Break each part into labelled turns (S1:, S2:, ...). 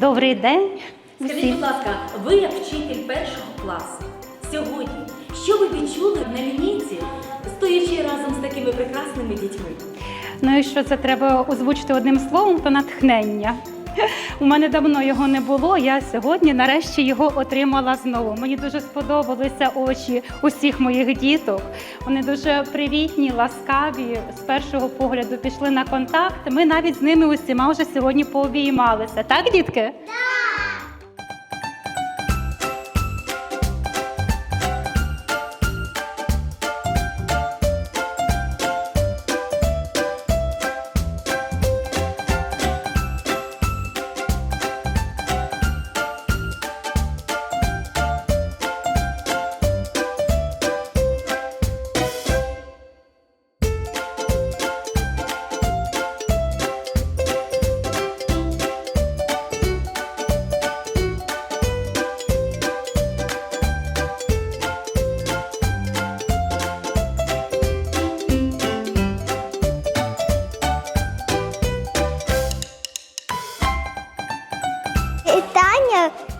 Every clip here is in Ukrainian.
S1: Добрий день.
S2: Скажіть, будь ласка, ви як вчитель першого класу сьогодні, що ви відчули на лінійці, стоячи разом з такими прекрасними дітьми?
S1: Ну і що це треба озвучити одним словом, то натхнення. У мене давно його не було. Я сьогодні нарешті його отримала знову. Мені дуже сподобалися очі усіх моїх діток. Вони дуже привітні, ласкаві. З першого погляду пішли на контакт. Ми навіть з ними усіма вже сьогодні пообіймалися. Так, дітки?
S3: Вітання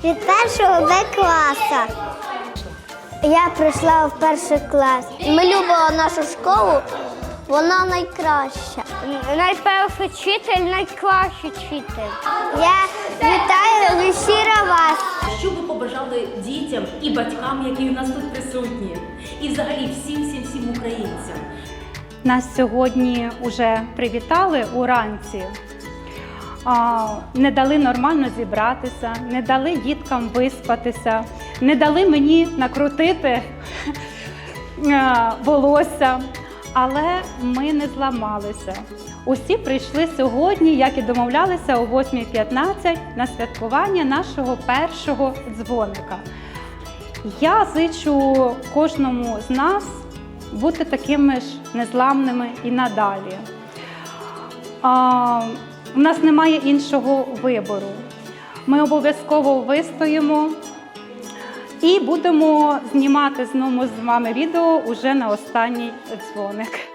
S3: від першого Б класу. Я прийшла в перший клас. Ми любимо нашу школу, вона найкраща. Найперший вчитель найкращий вчитель. Я вітаю щиро вас.
S2: Що ви побажали дітям і батькам, які у нас тут присутні, і взагалі всім всім всім українцям?
S1: Нас сьогодні вже привітали уранці. Не дали нормально зібратися, не дали діткам виспатися, не дали мені накрутити е, волосся. Але ми не зламалися. Усі прийшли сьогодні, як і домовлялися, о 8.15 на святкування нашого першого дзвоника. Я зичу кожному з нас бути такими ж незламними і надалі. У нас немає іншого вибору. Ми обов'язково вистоїмо і будемо знімати знову з вами відео уже на останній дзвоник.